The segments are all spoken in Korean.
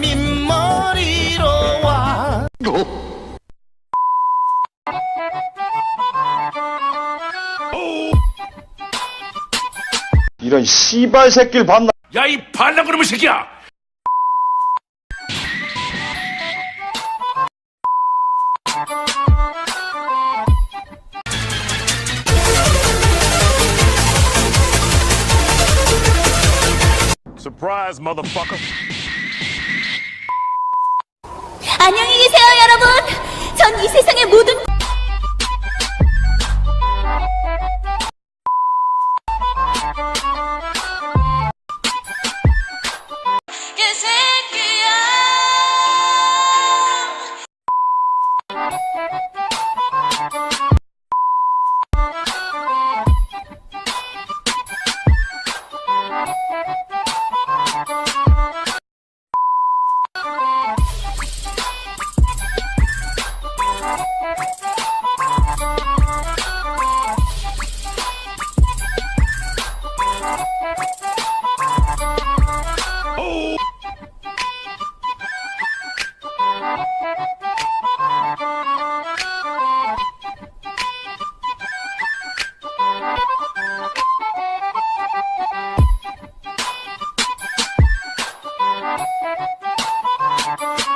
민머리로 와 이런 씨발 새끼를 봤나? 야 이 반란그놈의 새끼야! Surprise, motherfucker! isi sange budu Thank you.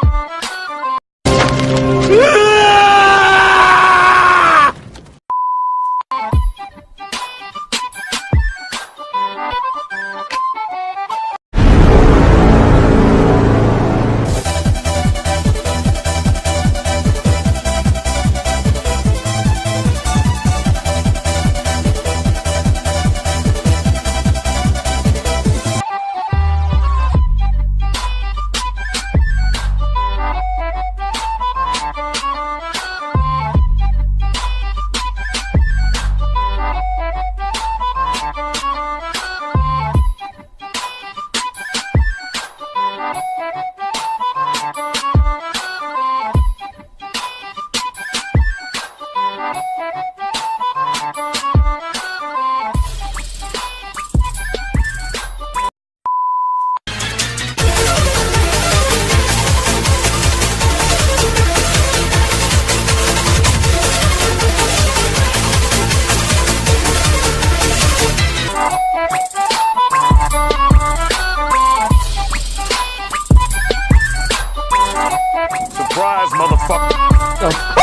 Oh.